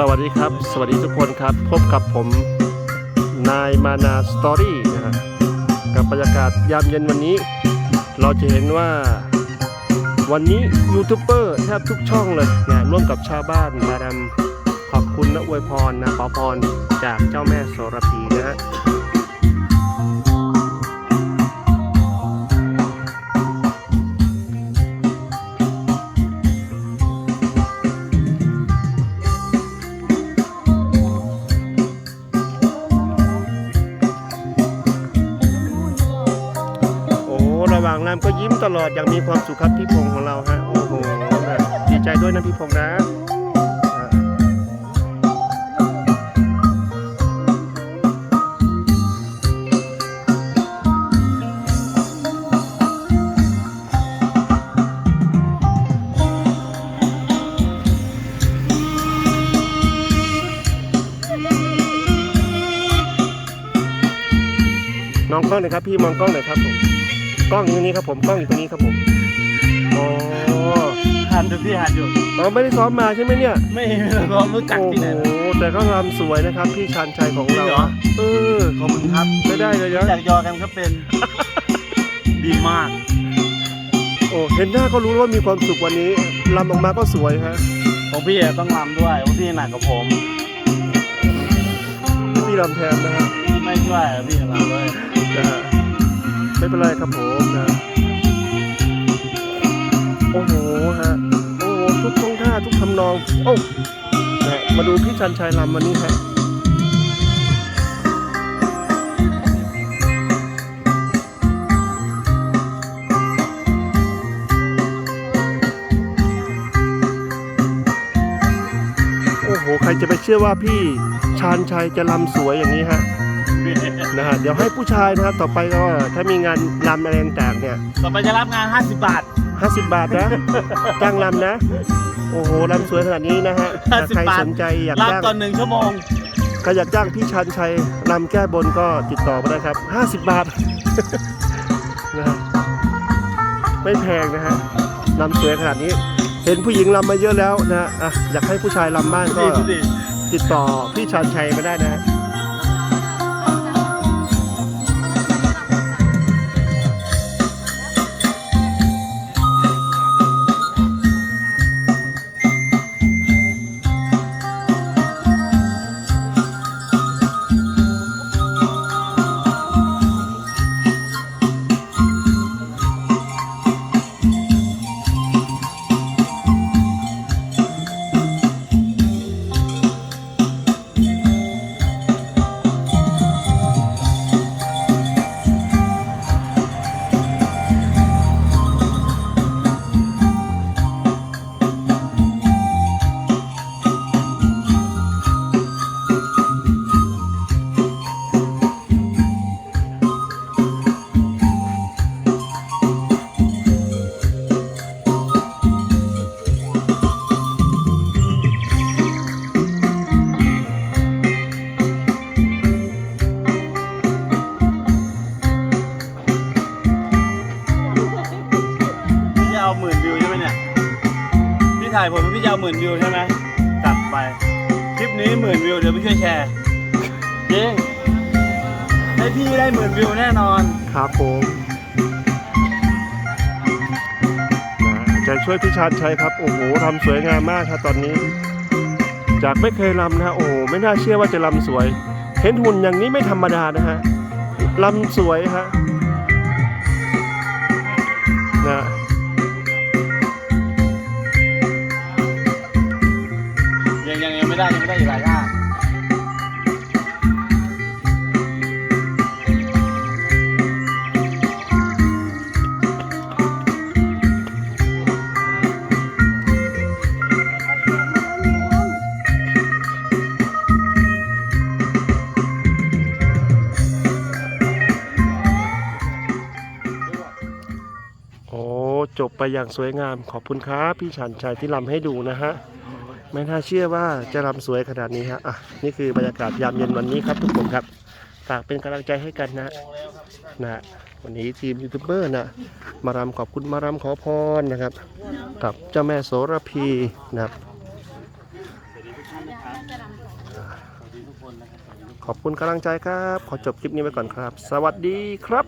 สวัสดีครับ สวัสดีทุกคนครับ พบกับผมนายมานาสตอรี่นะฮะกับบรรยากาศยามเย็นวันนี้ เราจะเห็นว่า วันนี้ยูทูบเบอร์แทบทุกช่องเลยนะร่วมกับชาวบ้านมารำขอบคุณและอวยพรนะขอพรจากเจ้าแม่โสระพีนะฮะ ระหว่างรำก็ยิ้มตลอดอย่างมีความสุขครับพี่พงษ์ของเราฮะโอ้โหดีใจด้วยนะพี่พงษ์นะอะมองกล้องหน่อยครับพี่มองกล้องหน่อยครับผม กล้องอยู่ตรงนี้ครับผมกล้องอยู่ตรงนี้ครับผมอ๋อหันดูพี่หันอยู่อ๋อไม่ได้ซ้อมมาใช่ไหมเนี่ยไม่ร้องรู้จักโอ้ที่ไหนโหแต่ก็รำสวยนะครับพี่ชานชัยของเราจริงเหรอ เออขอบคุณครับไม่ได้เลยอนะยากยอกันก็เป็น ดีมาก โอ้เห็นหน้าก็รู้ว่ามีความสุขวันนี้รำออกมาก็สวยฮะของพี่อะต้องรำด้วยของพี่หนักกว่าผม พี่รำแทนนะฮะไม่ช่วยอะพี่รำด้วย นะฮะ ไม่เป็นไรครับผมนะโอ้โหฮะโอ้โหทุกท่องท่าทุกทำนองโอ้นะมาดูพี่ชันชัยรำวันนี้ฮะโอ้โห ใครจะไปเชื่อว่าพี่ชาญชัยจะรำสวยอย่างนี้ฮะ นะฮะเดี๋ยวให้ผู้ชายนะครับต่อไปก็ถ้ามีงานรำอะไรต่างๆเนี่ยต่อไปจะรับงาน 50 บาท 50 บาทนะจ้างรำนะ โอ้โหรำสวยขนาดนี้นะฮะถ้า50ใครบาท สนใจอยากรับจ้าง ตอนหนึ่งชั่วโมง ใครอยากจ้างพี่ชาญชัยรำแก้บนก็ติดต่อมาได้ครับ 50 บาท นะฮะไม่แพงนะฮะรำสวยขนาดนี้ เห็นผู้หญิงรำมาเยอะแล้วนะฮะอะอยากให้ผู้ชายรำบ้างก็ดีดีติดต่อพี่ชาญชัยมาได้นะฮะ ถ่ายผมพี่จะเอาหมื่นวิวใช่ไหมจัดไปคลิปนี้หมื่นวิวเดี๋ยวพี่ช่วยแชร์จริงให้พี่ได้หมื่นวิวแน่นอนครับผมนะใจช่วยพี่ชาญชัยครับ โอ้โหรำสวยงามมากครับตอนนี้ จากไม่เคยรำนะฮะโอ้โหไม่น่าเชื่อว่าจะรำสวย เห็นหุ่นอย่างนี้ไม่ธรรมดานะฮะรำสวยฮะนะ ได้ยังไม่ได้อีกหลายท่าโอ้จบไปอย่างสวยงามขอบคุณครับพี่ชาญชัยที่รำให้ดูนะฮะ ไม่น่าเชื่อว่าจะรำสวยขนาดนี้ฮะอะนี่คือบรรยากาศยามเย็นวันนี้ครับทุกคนครับฝากเป็นกำลังใจให้กันนะนะวันนี้ทีมยูทูบเบอร์นะมารำขอบคุณมารำขอพรนะครับ กับเจ้าแม่โสระพีนะครับขอบคุณกำลังใจครับ ขอจบคลิปนี้ไว้ก่อนครับ สวัสดีครับ